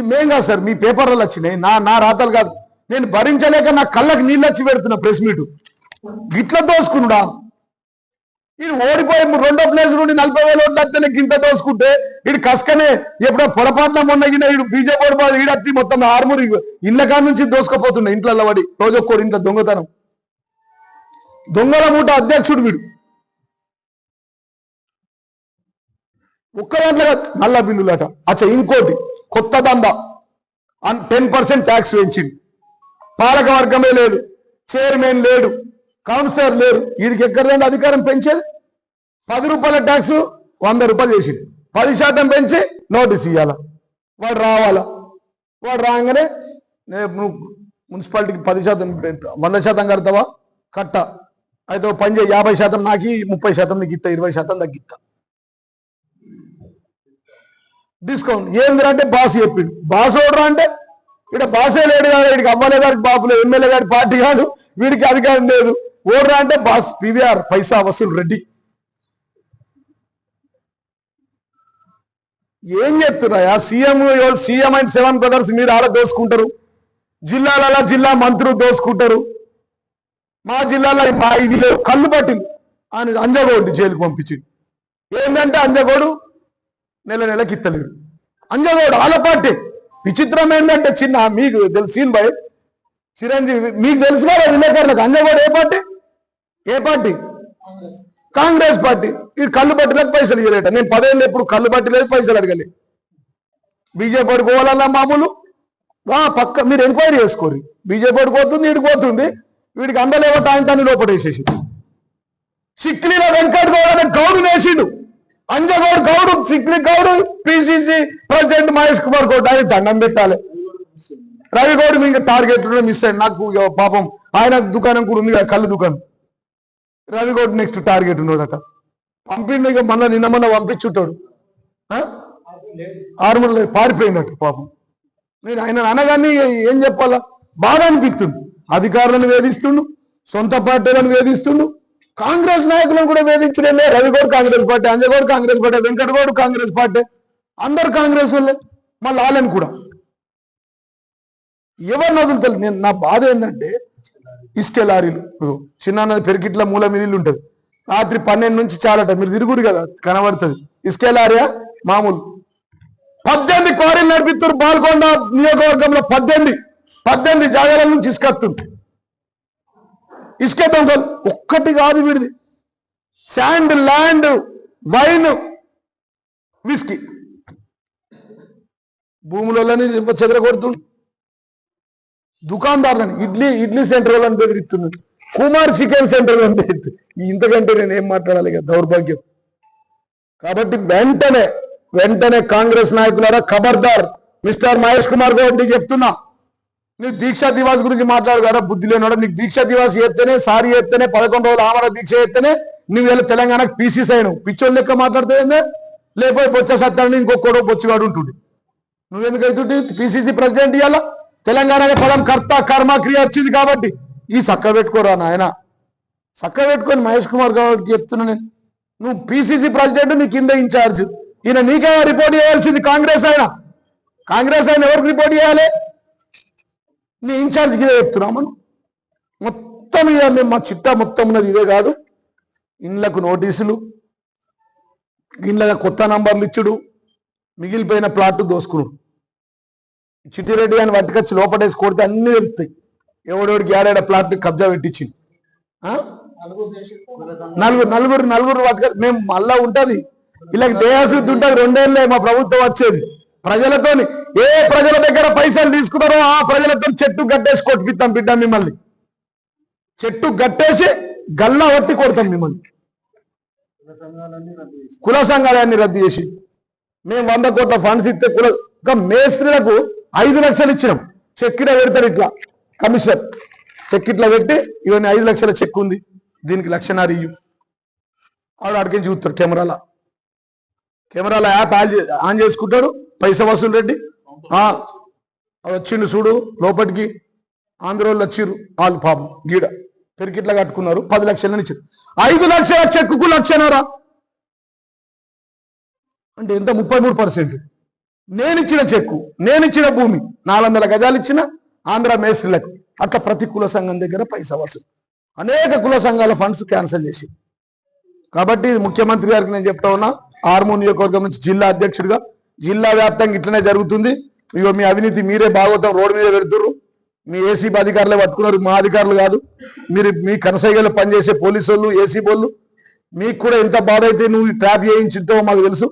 ఈ మేం కాదు సార్ మీ పేపర్లలో వచ్చినాయి. నా నా రాతలు కాదు. నేను భరించలేక నా కళ్ళకి నీళ్ళు వచ్చి పెడుతున్నా ప్రెస్ మీటు. గిట్లా దోసుకున్నాడా ఇది ఓడిపోయి రెండో ప్లేస్ నుండి నలభై వేల ఓట్లు వస్తేనే గింత దోసుకుంటే ఇడు కసుకనే ఎప్పుడో పొరపాట్ల మొన్న గిన ఈడు బీజేపీ ఓడిపోయి ఈడత్తి మొత్తం ఆర్మూరి ఇళ్ళ కాడ నుంచి దోసుకపోతున్నాయి ఇంట్లో వాడి రోజు ఒక్కోడు ఇంట్లో దొంగతనం. దొంగల మూట అధ్యక్షుడు వీడు. ఒక్క దాంట్లో నల్ల బిల్లులట. అచ్చా ఇంకోటి కొత్త దందా టెన్ పర్సెంట్ ట్యాక్స్ పెంచింది. పాలక వర్గమే లేదు చైర్మన్ లేడు కౌన్సిలర్ లేరు. వీడికి ఎక్కడదండి అధికారం పెంచేది? పది రూపాయల ట్యాక్స్ వంద రూపాయలు చేసింది. పది శాతం పెంచి నోటీస్ ఇవ్వాల వాడు రావాలా. వాడు రాగానే నువ్వు మున్సిపాలిటీకి పది శాతం వంద శాతం కడతావా? కట్ట. అయితే పని చేయి యాభై శాతం నాకి ముప్పై శాతం నీకు ఇస్తా ఇరవై శాతం తగ్గిస్తా డిస్కౌంట్. ఏంది అంటే బాస్ చెప్పిండు. బాస్ ఓడరా అంటే ఇక్కడ బాసే లేడు కాదు వీడికి అమ్మలే గారికి బాపులు ఎమ్మెల్యే గారి పార్టీ కాదు వీడికి అధికారం లేదు. ఓడరా అంటే బాస్. పివిఆర్ పైసా వసూలు రెడ్డి. ఏం చెప్తున్నాయా? CM CM and seven brothers మీరు ఆడ దోసుకుంటారు. జిల్లాలలో జిల్లా మంత్రులు దోసుకుంటారు. మా జిల్లాలో మా ఇది లేవు కళ్ళు పట్టింది. అని అంజగోడు జైలుకు పంపించింది. ఏంటంటే అంజగోడు నెల నెలకి ఇత్తలేడు అంజగోడు ఆల పార్టీ విచిత్రం ఏంటంటే చిన్న మీకు తెలుసు సీన్ బాయ్. చిరంజీవి మీకు తెలుసు కదా విలేకరులకు అంజగోడు ఏ పార్టీ? ఏ పార్టీ? కాంగ్రెస్ పార్టీ. ఈ కళ్ళు పట్టలేదు పైసలు ఇవ్వలేట నేను పదేళ్ళు ఎప్పుడు కళ్ళు పట్టలేదు పైసలు అడగలే. బీజేపీ పోవాలన్నా మామూలు. వా పక్క మీరు ఎంక్వైరీ చేసుకోరు బీజేపీ పోతుంది వీడికి పోతుంది. వీడికి అందలేవో టాంకాన్ని లోపడేసేసి చిక్లీలో వెంకట్ గౌడ్ అనే గౌడు వేసిండు అంజగౌడ్ గౌడు చిక్లి గౌడు పిసిసి ప్రెసిడెంట్ మహేష్ కుమార్ గౌడ్ ఆయన దండం పెట్టాలి. రవి గౌడ్ మీకు టార్గెట్ మిస్ అయ్యి నాకు ఇక పాపం ఆయన దుకాణం కూడా ఉంది కదా కళ్ళు దుకాణం. రవి గౌడ్ నెక్స్ట్ టార్గెట్ ఉన్నాడట. పంపిండు ఇక మళ్ళీ నిన్న మొన్న పంపించుంటాడు. ఆర్మూర్లో పారిపోయిందట పాపం. నేను ఆయన అనగానే ఏం చెప్పాలా? బాధ అనిపిస్తుంది. అధికారులను వేధిస్తుండు సొంత పార్టీలను వేధిస్తుండు కాంగ్రెస్ నాయకులను కూడా వేధించడమే. Ravigoud Congress party Anjagoud Congress party Venkatagoud Congress party. అందరు కాంగ్రెస్ వాళ్ళే మళ్ళీ వాళ్ళని కూడా. ఎవరిని వదులుతారు నేను నా బాధ ఏంటంటే ఇసుకే లారీలు. చిన్న పెరికిట్ల మూల మీద ఇల్లు ఉంటుంది. రాత్రి పన్నెండు నుంచి చాలట మీరు తిరుగురు కదా కనబడుతుంది. ఇసుకే లారీయా? మామూలు. పద్దెనిమిది క్వారీలు నడిపిస్తారు బాల్కొండ నియోజకవర్గంలో పద్దెనిమిది. పద్దెనిమిది జాగాల నుంచి ఇసుకత్తుంది ఇసుక దొంగలు. ఒక్కటి కాదు వీడిది. శాండ్ ల్యాండ్ వైన్ విస్కీ భూములని చెదరగొడుతుండు దుకాణదారులని ఇడ్లీ ఇడ్లీ సెంటర్ వాళ్ళని బెదిరిస్తున్నాడు కుమార్ చికెన్ సెంటర్ అని బెదిరిస్తు ఇంతకంటే నేను ఏం మాట్లాడాలి దౌర్భాగ్యం. కాబట్టి వెంటనే వెంటనే కాంగ్రెస్ నాయకులారా ఖబర్దార్ మిస్టర్ మహేష్ కుమార్ గౌడ్ చెప్తున్నా. నీకు దీక్షా దివాస్ గురించి మాట్లాడు కదా బుద్ధి లేనివాడు నీకు దీక్షా దివాస్ చేస్తేనే సారి చేస్తేనే పదకొండు రోజులు ఆమర దీక్ష చేస్తేనే నువ్వు వెళ్ళి తెలంగాణకు పీసీస్ అయినావు. పిచ్చోళ్ళు లెక్క మాట్లాడుతుందే లేకపోతే బొచ్చ సత్తాన్ని ఇంకొకడో బొచ్చివాడు ఉంటుంది నువ్వెందుకు అవుతుంటే? పిసిసి ప్రెసిడెంట్ ఇవాళ తెలంగాణ పదం కర్త కర్మ క్రియ వచ్చింది కాబట్టి ఈ చక్క పెట్టుకోరా నాయన. చక్క పెట్టుకొని మహేష్ కుమార్ గారికి చెప్తున్నా నేను. నువ్వు పిసిసి ప్రెసిడెంట్ నీ కింద ఇన్ఛార్జ్. ఈయన నీకే రిపోర్ట్ చేయాల్సింది కాంగ్రెస్ ఆయన. కాంగ్రెస్ ఆయన ఎవరికి రిపోర్ట్ చేయాలి? నీ ఇన్ఛార్జ్కి ఇదే చెప్తున్నాం మనం మొత్తం ఇక మేము మా చిట్టా మొత్తం ఉన్నది ఇదే కాదు. ఇండ్లకు నోటీసులు ఇండ్ల కొత్త నంబర్లు ఇచ్చుడు మిగిలిపోయిన ప్లాట్ దోసుకున్నాడు చిట్టిరెడ్డి అని పట్టుకొచ్చి లోపడేసి కొడితే అన్ని తెలుస్తాయి. ఎవడెవడికి ఏడాడ ప్లాట్ కబ్జా పెట్టించింది నలుగురు నలుగురు నలుగురు పట్టుకొచ్చి మేము మళ్ళా ఉంటుంది. ఇలా దేహశుద్ధి ఉంటుంది రెండేళ్ళే మా ప్రభుత్వం వచ్చేది. ప్రజలతోని ఏ ప్రజల దగ్గర పైసలు తీసుకున్నారో ఆ ప్రజలతో చెట్టు గట్టేసి కొట్టిపిస్తాం బిడ్డ మిమ్మల్ని. చెట్టు గట్టేసి గల్లా వట్టి కొడతాం మిమ్మల్ని. కుల సంఘాలన్నీ రద్దు చేసి. మేము వంద కోట్ల ఫండ్స్ ఇస్తే కుల ఒక మేస్త్రులకు ఐదు లక్షలు ఇచ్చినాం. చెక్ ఇట్లా పెడతారు ఇట్లా. కమిషనర్ చెక్ ఇట్లా పెట్టి ఇవన్నీ ఐదు లక్షల చెక్ ఉంది. దీనికి లక్షన్నర ఇయ్యు. ఆవిడ అడిగి చూస్తారు కెమెరాల. కెమెరాల యాప్ ఆన్ ఆన్ చేసుకుంటాడు. పైసా వసూలు రెడ్డి? వచ్చిండు చూడు లోపలికి ఆంధ్రోళ్ళు వచ్చిర్రు వాళ్ళు పాపం గీడ. పెరికిట్లా కట్టుకున్నారు పది లక్షలని ఇచ్చారు ఐదు లక్షల చెక్కుకు లక్షన్నర. అంటే ఎంత? ముప్పై మూడు పర్సెంట్. నేను ఇచ్చిన చెక్కు నేను ఇచ్చిన భూమి నాలుగు వందల గజాలు ఇచ్చిన ఆంధ్ర మేస్త్రీలకు. అట్లా ప్రతి కుల సంఘం దగ్గర పైసా వసూలు. అనేక కుల సంఘాల ఫండ్స్ క్యాన్సిల్ చేసి. కాబట్టి ముఖ్యమంత్రి గారికి నేను చెప్తా ఉన్నా ఆర్మూర్ నియోజకవర్గం నుంచి జిల్లా అధ్యక్షుడిగా జిల్లా వ్యాప్తంగా ఇట్లనే జరుగుతుంది. ఇగో మీ అవినీతి మీరే భాగవతం రోడ్డు మీద పెడుతుర్రు. మీ ఏసీబీ అధికారులే పట్టుకున్నారు మా అధికారులు కాదు. మీరు మీ కనసైగలు పనిచేసే పోలీసు వాళ్ళు ఏసీ వాళ్ళు మీకు కూడా ఎంత బాధ అయితే నువ్వు ట్రాప్ చేయించుతావో మాకు తెలుసు.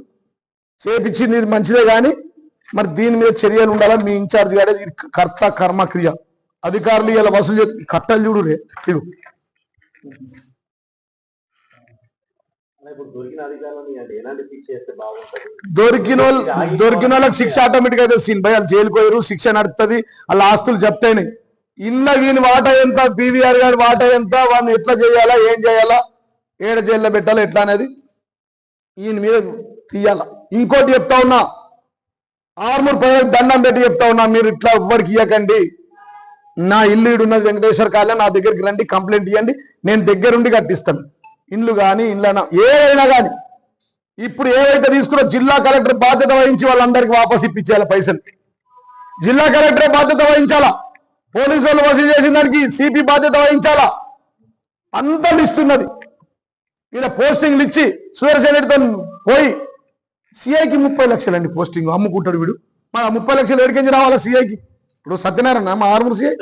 చేపించింది ఇది మంచిదే కానీ మరి దీని మీద చర్యలు ఉండాలని మీ ఇన్ఛార్జ్ గారే ఇది కర్త కర్మ క్రియ. అధికారులు ఇలా వసూలు చేస్తారు కట్టలు చూడు రే ఇగో. దొరికిన దొరికిన వాళ్ళు దొరికిన వాళ్ళకి శిక్ష ఆటోమేటిక్ అయితే సీన్ భయ వాళ్ళు జైలు పోయారు శిక్ష నడుస్తుంది వాళ్ళ ఆస్తులు చెప్తాయినాయి ఇన్న వీని వాట ఎంత పీవీఆర్ గారి వాట ఎంత వాడిని ఎట్లా చేయాలా ఏం చేయాలా ఏడ జైల్లో పెట్టాలా ఎట్లా అనేది ఈయన మీద తీయాల. ఇంకోటి చెప్తా ఉన్నా ఆర్మూర్ ప్రజలకు దండం పెట్టి చెప్తా ఉన్నా మీరు ఇట్లా ఎవ్వరికి ఇవ్వకండి నా ఇల్లు ఈడున్నది వెంకటేశ్వర కాలే నా దగ్గరికి రండి కంప్లైంట్ ఇవ్వండి నేను దగ్గరుండి కట్టిస్తాను. ఇల్లు కానీ ఇళ్ళనా ఏదైనా కానీ ఇప్పుడు ఏవైతే తీసుకున్నా జిల్లా కలెక్టర్ బాధ్యత వహించి వాళ్ళందరికీ వాపస్ ఇప్పించాలి పైసలు. జిల్లా కలెక్టర్ బాధ్యత వహించాలా? పోలీసు వాళ్ళు వసూలు చేసిన దానికి సిపి బాధ్యత వహించాలా? అంత లిస్ట్ ఉన్నది ఈయన పోస్టింగ్లు ఇచ్చి సూర్యసేనతో పోయి సిఐకి ముప్పై లక్షలండి పోస్టింగ్. అమ్ముకుంటాడు వీడు. మరి ఆ ముప్పై లక్షలు ఎడికించి రావాలా సిఐకి? ఇప్పుడు సత్యనారాయణ మా ఆర్మూర్ సిఐ?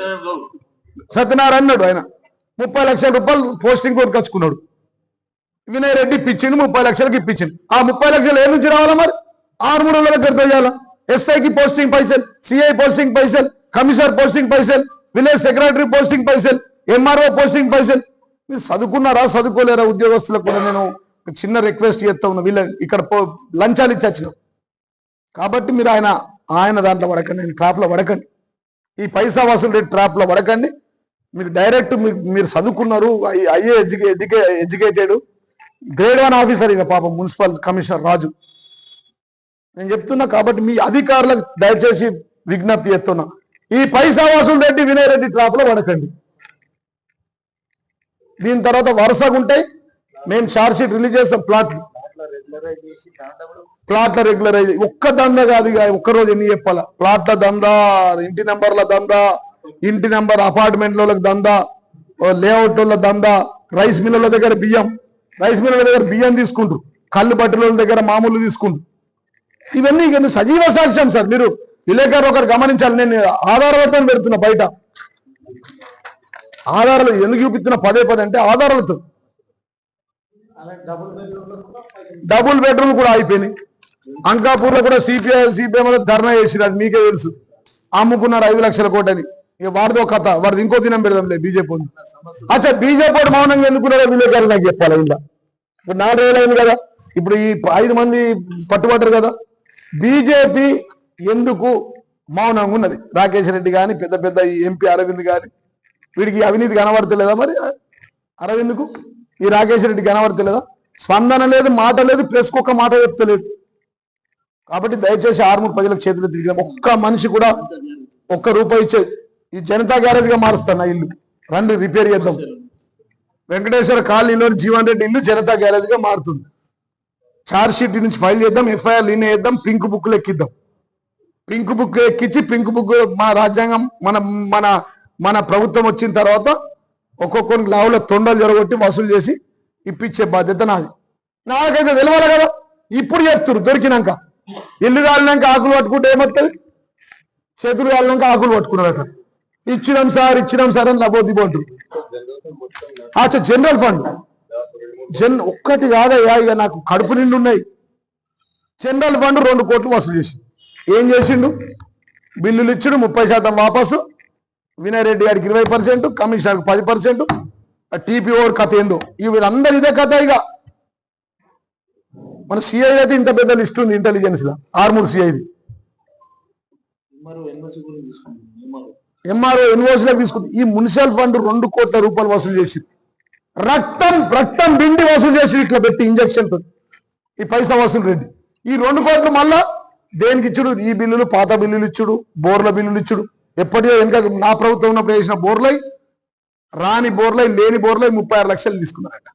సత్యనారాయణ అన్నాడు ఆయన. ముప్పై లక్షల రూపాయలు పోస్టింగ్ కొట్టుకొచ్చుకున్నాడు వినయ్ రెడ్డి ఇప్పించిండు ముప్పై లక్షలకి ఇప్పించింది ఆ ముప్పై లక్షలు ఏ నుంచి రావాలా మరి? ఆరు మూడు వందల ఖర్చు చేయాలా ఎస్ఐకి పోస్టింగ్ పైసలు సిఐ పోస్టింగ్ పైసలు కమిషనర్ పోస్టింగ్ పైసలు విలేజ్ సెక్రటరీ పోస్టింగ్ పైసలు ఎంఆర్ఓ పోస్టింగ్ పైసలు. మీరు చదువుకున్నారా చదువుకోలేరా ఉద్యోగస్తులకు కూడా నేను చిన్న రిక్వెస్ట్ చేస్తా ఉన్నా. వీళ్ళ ఇక్కడ పో- లంచాలు ఇచ్చి కాబట్టి మీరు ఆయన ఆయన దాంట్లో పడకండి నేను ట్రాప్లో పడకండి. ఈ పైసా వసూలు రేట్ ట్రాప్లో పడకండి. మీరు డైరెక్ట్ మీరు మీరు చదువుకున్నారు IA ఎడ్యుకే ఎడ్యుకే educated grade one officer ఇక పాపం మున్సిపల్ కమిషనర్ రాజు. నేను చెప్తున్నా కాబట్టి మీ అధికారులకు దయచేసి విజ్ఞప్తి చేస్తున్నా. ఈ పైసా వసూలు రెడ్డి వినయ్ రెడ్డి ట్రాప్లో పడకండి. దీని తర్వాత వరుసగా ఉంటాయి. మేము షార్ట్షీట్ రిలీజ్ చేస్తాం ప్లాట్ ప్లాట్ల రెగ్యులరైజ్ ఒక్క దంద కాదు ఒక్క రోజు ఎన్ని చెప్పాలా? ప్లాట్ల దందా ఇంటి నెంబర్ల దందా ఇంటి నెంబర్ అపార్ట్మెంట్ల దందా లేఅవుట్ల వాళ్ళ దందా రైస్ మిల్లుల దగ్గర బియ్యం. రైస్ మిల్లుల దగ్గర బియ్యం తీసుకుంటారు. కళ్ళు బట్టల దగ్గర మామూలు తీసుకుంటారు. ఇవన్నీ ఇక సజీవ సాక్ష్యం సార్? మీరు విలేకరు ఒకరు గమనించాలి. నేను ఆధారాలతో పెడుతున్నా బయట. ఆధారాలు ఎందుకు చూపిస్తున్నా? పదే పదే అంటే ఆధారాలతో. డబుల్ బెడ్రూమ్ కూడా డబుల్ బెడ్రూమ్ కూడా అయిపోయినాయి అంకాపూర్లో కూడా సిపిఐ సిపిఎం ధర్నా చేసిరు అది మీకే తెలుసు. అమ్ముకున్నారు ఐదు లక్షల కోటని. ఇక వాడిదో కథ వాడిది ఇంకో దినం పెడదాంలే బీజేపీ అచ్చా బీజేపీ మౌనంగా ఎందుకున్నారో విలేకరు నాకు చెప్పాలి ఇలా ఇప్పుడు నాలుగు రోజులు కదా ఇప్పుడు ఈ ఐదు మంది పట్టుబడ్డారు కదా బీజేపీ ఎందుకు మౌనంగా ఉన్నది? రాకేష్ రెడ్డి కానీ పెద్ద పెద్ద ఎంపీ అరవింద్ కానీ వీడికి అవినీతి కనబడతలేదా మరి? అరవింద్కు? ఈ రాకేష్ రెడ్డి కనబడతలేదా? స్పందన లేదు మాట లేదు ప్రెస్ ఒక్క మాట చెప్తలేదు కాబట్టి దయచేసి ఆర్మూర్ ప్రజలకు చేతులు తిరిగిన ఒక్క మనిషి కూడా ఒక్క రూపాయి ఇచ్చే ఈ జనతా గ్యారేజ్గా మారుస్తాను నా ఇల్లు. రండి రిపేర్ చేద్దాం. వెంకటేశ్వర కాలనీలో జీవన్ రెడ్డి ఇల్లు జనతా గ్యారేజ్గా మారుతుంది. చార్జ్ షీట్ నుంచి ఫైల్ చేద్దాం ఎఫ్ఐఆర్ లీన్ చేద్దాం పింక్ బుక్ ఎక్కిద్దాం. పింక్ బుక్ ఎక్కించి పింక్ బుక్ మన రాజ్యాంగం మన మన మన ప్రభుత్వం వచ్చిన తర్వాత ఒక్కొక్కరికి లావుల తొండలు జరగొట్టి వసూలు చేసి ఇప్పించే బాధ్యత నాది. నాకైతే తెలవాలి కదా. ఇప్పుడు చెప్తురు దొరికినాక. ఇల్లు కాలినాక ఆకులు పట్టుకుంటే ఏమవుతుంది? చేతులు కాలినాక ఆకులు పట్టుకున్నారట ఇచ్చినాం సార్ ఇచ్చినాం సార్ అని లబోద్ది పోంటారు అచ్చా జనరల్ ఫండ్. జన్ ఒక్కటి కాదయ్యా ఇక నాకు కడుపు నిండు ఉన్నాయి. జనరల్ ఫండ్ రెండు కోట్లు వసూలు చేసి ఏం చేసిండు? బిల్లులు ఇచ్చిండు ముప్పై శాతం వాపసు. వినయ్ రెడ్డి గారికి ఇరవై పర్సెంట్ కమిషనర్కి పది పర్సెంట్. టీపీఓ కథ ఏందో? ఇక వీళ్ళందరూ ఇదే కథ ఇక మన సిఐ అయితే ఇంత పెద్ద లిస్ట్ ఉంది ఇంటెలిజెన్స్ లా. ఆర్మూర్ సిఐది మరి ఎన్ఓసి గురించి తీసుకుంటాం ఎంఆర్ఓ ఎంఆర్ఓ తీసుకుంది. ఈ మున్సిపల్ ఫండ్ రెండు కోట్ల రూపాయలు వసూలు చేసింది. రక్తం రక్తం బిండి వసూలు చేసి ఇట్లా పెట్టి ఇంజక్షన్ ఈ పైసా వసూలు రెడ్డి. ఈ రెండు కోట్లు మళ్ళా దేనికి ఇచ్చుడు? ఈ బిల్లులు పాత బిల్లులు ఇచ్చుడు బోర్ల బిల్లులు ఇచ్చుడు. ఎప్పటికో వెనక నా ప్రభుత్వం ఉన్నప్పుడు వేసిన బోర్లై రాని బోర్లై లేని బోర్లై ముప్పై ఆరు లక్షలు తీసుకున్నారట.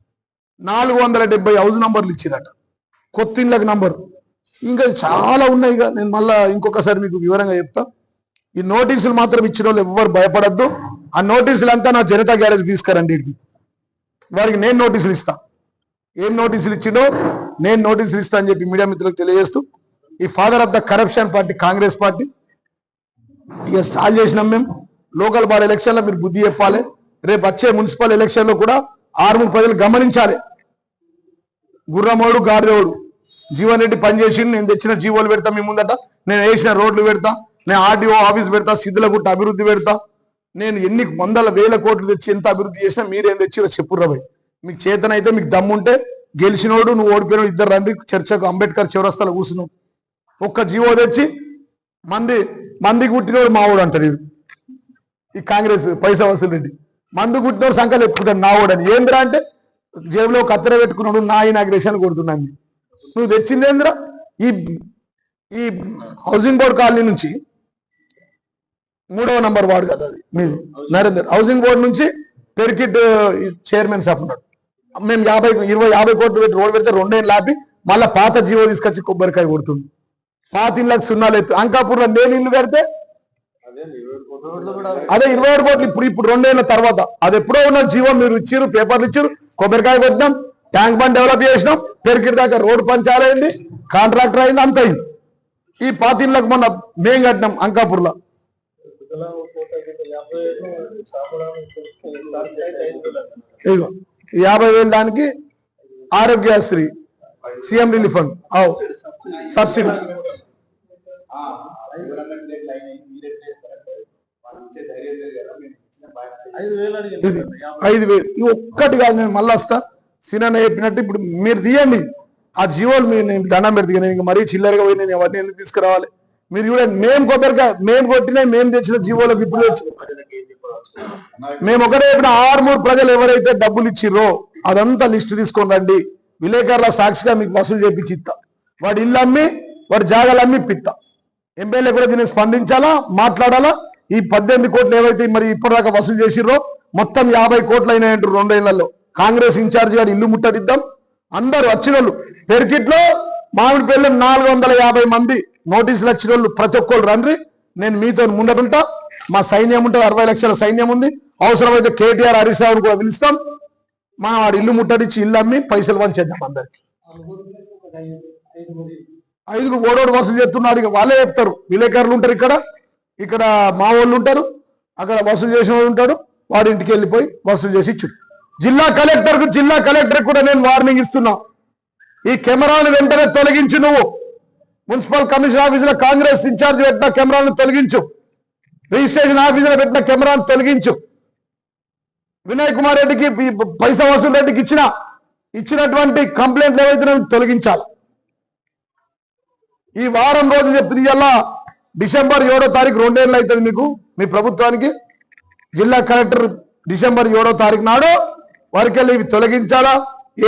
నాలుగు వందల డెబ్బై హౌస్ నంబర్లు ఇచ్చిరట. కొత్త ఇళ్ళకి నంబర్. ఇంకా చాలా ఉన్నాయి ఇక. నేను మళ్ళా ఇంకొకసారి మీకు వివరంగా చెప్తాను ఈ నోటీసులు మాత్రం ఇచ్చిన వాళ్ళు ఎవ్వరు భయపడద్దు. ఆ నోటీసులు అంతా నా జనతా గ్యారేజ్ తీసుకురండి వారికి నేను నోటీసులు ఇస్తా. ఏం నోటీసులు ఇచ్చిండో నేను నోటీసులు ఇస్తా అని చెప్పి మీడియా మిత్రులకు తెలియజేస్తూ ఈ father of the corruption party Congress party ఇక స్టార్ట్ చేసినాం మేము. లోకల్ బార్ ఎలక్షన్లో మీరు బుద్ధి చెప్పాలి. రేపు వచ్చే మున్సిపల్ ఎలక్షన్లో కూడా ఆర్మూర్ ప్రజలు గమనించాలి. గుర్రమోడు గాడిదోడు. జీవన్ రెడ్డి పనిచేసి నేను తెచ్చిన జీవోలు పెడతా మీ ముందట. నేను వేసిన రోడ్లు పెడతా. నేను ఆర్డీఓ ఆఫీస్ పెడతా సిద్ధులగుట్ట అభివృద్ధి పెడతా. నేను ఎన్ని వందల వేల కోట్లు తెచ్చి ఎంత అభివృద్ధి చేసినా మీరేం తెచ్చిరో చెప్పుర్రా భయ్. మీకు చేతనైతే మీకు దమ్ముంటే గెలిచినోడు నువ్వు ఓడిపోయిన ఇద్దరు రండి చర్చకు అంబేద్కర్ చివరస్తాలో కూర్చున్నావు ఒక్క జీవో తెచ్చి మంది మంది కుట్టినోడు మావోడు అంటారు వీడు. ఈ కాంగ్రెస్ పైసా వసూలు రెడ్డి. మందు కుట్టినోడు సంఖ్యలు ఎత్తుకుంటాడు నావోడు అని. ఏంద్రా అంటే జేబులో కత్తెర పెట్టుకున్నాడు నా ఇనాగ్రేషన్ కొడుతున్నాను నువ్వు తెచ్చింది ఏంద్రా? ఈ ఈ హౌసింగ్ బోర్డ్ కాలనీ నుంచి మూడవ నంబర్ వార్డు కదా అది. మీరు నరేందర్. హౌసింగ్ బోర్డు నుంచి పెరికిట్ చైర్మన్ సార్ ఉన్నాడు. మేము యాభై ఇరవై యాభై కోట్లు పెట్టి రోడ్ పెడితే రెండేళ్ళు లాపి మళ్ళీ పాత జీవో తీసుకొచ్చి కొబ్బరికాయ కొడుతుంది. పాత ఇళ్ళకి సున్నాలు ఎత్తు అంకాపూర్లో నేను ఇల్లు పెడితే అదే ఇరవై ఆరు ఏడు కోట్లు ఇప్పుడు ఇప్పుడు రెండేళ్ళ తర్వాత. అది ఎప్పుడో ఉన్న జీవో మీరు ఇచ్చారు పేపర్లు ఇచ్చారు కొబ్బరికాయ కొట్టినాం ట్యాంక్ బండ్ డెవలప్ చేసినాం పెరికిట్ దాకా రోడ్డు పంచాలైంది కాంట్రాక్టర్ అయింది అంత అయింది. ఈ పాతిళ్ళకు మొన్న మేం కట్టినాం అంకాపూర్లో. ఇదిగో యాభై వేలు దానికి ఆరోగ్యశ్రీ సీఎం రిలీఫ్ ఫండ్. అవు సబ్సిడీ. ఐదు వేలు. ఇది ఒక్కటి కాదు నేను మళ్ళీ వస్తా. సినిమా చెప్పినట్టు ఇప్పుడు మీరు తీయండి. ఆ జీవోలు మీరు నేను దండం పెడితే నేను ఇంకా మరీ చిల్లరగా పోయి నేను ఎవరిని ఎందుకు తీసుకురావాలి? మీరు చూడండి మేము కొబ్బరికాయ మేము కొట్టినా మేము తెచ్చిన జీవోలకు ఇప్పుడు తెచ్చి మేము ఒకటే చెప్పిన ఆరుమూరు ప్రజలు ఎవరైతే డబ్బులు ఇచ్చిర్రో అదంతా లిస్టు తీసుకొని రండి. విలేకరుల సాక్షిగా మీకు వసూలు చేపించి ఇస్తా. వాడి ఇల్లు అమ్మి వాడి జాగాలు అమ్మి పిత్త ఎమ్మెల్యే కూడా దీన్ని స్పందించాలా మాట్లాడాలా? ఈ పద్దెనిమిది కోట్లు ఏవైతే మరి ఇప్పటిదాకా వసూలు చేసిర్రో మొత్తం యాభై కోట్లు అయినాయంటారు రెండేళ్ళలో. కాంగ్రెస్ ఇన్ఛార్జ్ గారు ఇల్లు ముట్టడిద్దాం. అందరూ వచ్చిన వాళ్ళు పెరికిట్లో మామిడి పెళ్ళి నాలుగు వందల యాభై మంది నోటీసులు వచ్చిన వాళ్ళు ప్రతి ఒక్కళ్ళు రండి. నేను మీతో ముందటుంటా మా సైన్యం ఉంటుంది అరవై లక్షల సైన్యం ఉంది. అవసరమైతే కేటీఆర్ హరీష్ రావును కూడా పిలుస్తాం. మా వాడు ఇల్లు ముట్టడిచ్చి ఇల్లు అమ్మి పైసలు పంచేద్దాం అందరికి. ఐదుగురు ఓడోడు వసూలు చేస్తున్నారు. ఇక వాళ్ళే చెప్తారు. విలేకరులు ఉంటారు ఇక్కడ. ఇక్కడ మా వాళ్ళు ఉంటారు. అక్కడ వసూలు చేసిన ఉంటాడు వాడి ఇంటికి వెళ్ళిపోయి వసూలు చేసి ఇచ్చు జిల్లా కలెక్టర్కు జిల్లా కలెక్టర్ కూడా నేను వార్నింగ్ ఇస్తున్నా. ఈ కెమెరాను వెంటనే తొలగించు నువ్వు. మున్సిపల్ కమిషన్ ఆఫీసులో కాంగ్రెస్ ఇన్ఛార్జ్ పెట్టిన కెమెరాను తొలగించు. రిజిస్ట్రేషన్ ఆఫీసులో పెట్టిన కెమెరాను తొలగించు. వినయ్ కుమార్ రెడ్డికి పైస పైసా వసూలు రెడ్డికి ఇచ్చిన ఇచ్చినటువంటి కంప్లైంట్లు ఏవైతే తొలగించాలి. ఈ వారం రోజులు చెప్తుంది ఇలా డిసెంబర్ ఏడో తారీఖు రెండేళ్ళు అవుతుంది మీకు మీ ప్రభుత్వానికి. జిల్లా కలెక్టర్ డిసెంబర్ ఏడో తారీఖు నాడు వారికి వెళ్ళి ఇవి తొలగించాలా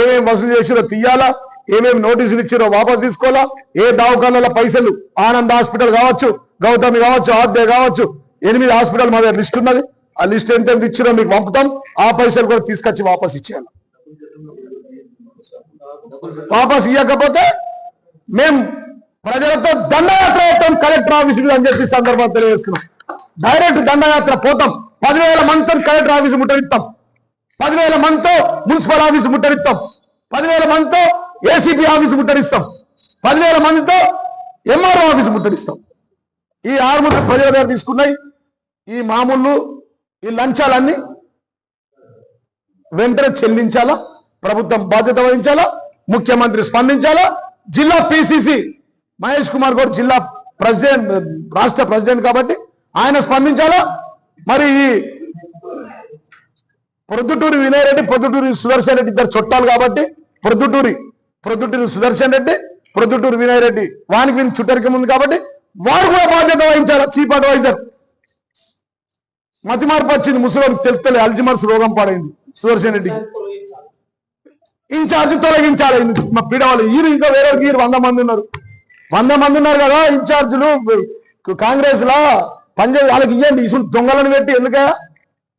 ఏమేమి వసూలు చేసిరో తీయాలా ఏమేమి నోటీసులు ఇచ్చిరో వాపస్ తీసుకోవాలా? ఏ దవాఖానాల పైసలు? ఆనంద్ హాస్పిటల్ కావచ్చు గౌతమి కావచ్చు ఆద్య కావచ్చు ఎనిమిది హాస్పిటల్ మా దగ్గర లిస్ట్ ఉన్నది. ఆ లిస్ట్ ఎంత ఎంత ఇచ్చిరో మీకు పంపుతాం. ఆ పైసలు కూడా తీసుకొచ్చి వాపస్ ఇచ్చేయాలి. వాపస్ ఇవ్వకపోతే మేము ప్రజలతో దండయాత్ర అవుతాం కలెక్టర్ ఆఫీస్ అని చెప్పి సందర్భం తెలియజేస్తున్నాం. డైరెక్ట్ దండయాత్ర పోతాం. పదివేల మందితో కలెక్టర్ ఆఫీస్ ముట్టడిస్తాం. పదివేల మందితో మున్సిపల్ ఆఫీస్ ముట్టడిస్తాం. పదివేల మందితో ఏసీపీ ఆఫీస్ ముట్టడిస్తాం. పదివేల మందితో ఎంఆర్ఓ ఆఫీస్ ముట్టడిస్తాం. ఈ ఆరుమూట ప్రజల దగ్గర తీసుకున్నాయి. ఈ మామూలు ఈ లంచాలన్నీ వెంటనే చెల్లించాలా? ప్రభుత్వం బాధ్యత వహించాలా? ముఖ్యమంత్రి స్పందించాలా? జిల్లా పిసిసి మహేష్ కుమార్ గౌడ్ జిల్లా ప్రెసిడెంట్ రాష్ట్ర ప్రెసిడెంట్ కాబట్టి ఆయన స్పందించాలా? మరి ఈ ప్రొద్దుటూరి వినయ్ రెడ్డి ప్రొద్దుటూరి సుదర్శన్ రెడ్డి ఇద్దరు చుట్టాలు కాబట్టి ప్రొద్దుటూరి ప్రొద్దుటూరు సుదర్శన్ రెడ్డి ప్రొద్దుటూరు వినయ్ రెడ్డి వానికి వీని చుట్టరికం ఉంది కాబట్టి వారు కూడా బాధ్యత వహించాలా? Chief advisor. మతి మార్పు వచ్చింది ముసలి తెలుస్తలే అల్జిమర్స్ రోగం పాడైంది సుదర్శన్ రెడ్డికి. ఇన్ఛార్జ్ తొలగించాలి. మా పీడవాళ్ళు ఈయన ఇంకా వేరే ఈరు వంద మంది ఉన్నారు. వంద మంది ఉన్నారు కదా ఇన్ఛార్జీలు కాంగ్రెస్ లా పనిచేసి వాళ్ళకి ఇవ్వండి ఇసులు దొంగలను పెట్టి ఎందుక?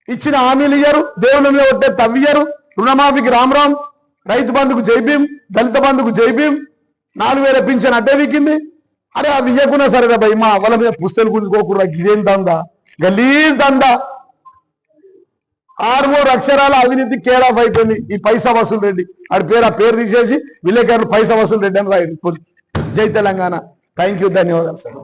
ఇచ్చిన హామీలు ఇయ్యరు దేవుళ్ళ మీద కొట్టే తవ్వియ్యరు రుణమాఫీకి రామ్ రామ్. రైతు బంధుకు జై దళిత బంధుకు జై నాలుగు వేల పింఛన్ అడ్డే వీకింది. అరే అవి ఇవ్వకున్నా సరే భయ్ మా వాళ్ళ మీద పుస్తలు గుంజుకోకుండా ఇదేం దందా? గలీజ్ దందా. ఆరు మూడు అక్షరాల అవినీతి కేరాఫ్ అయిపోయింది. ఈ పైసా వసూలు రెడ్డి ఆడి పేరు ఆ పేరు తీసేసి విలేకరులు పైసా వసూలు రెడ్డి అని రాయండి జై తెలంగాణ. థ్యాంక్ యూ ధన్యవాదాలు సార్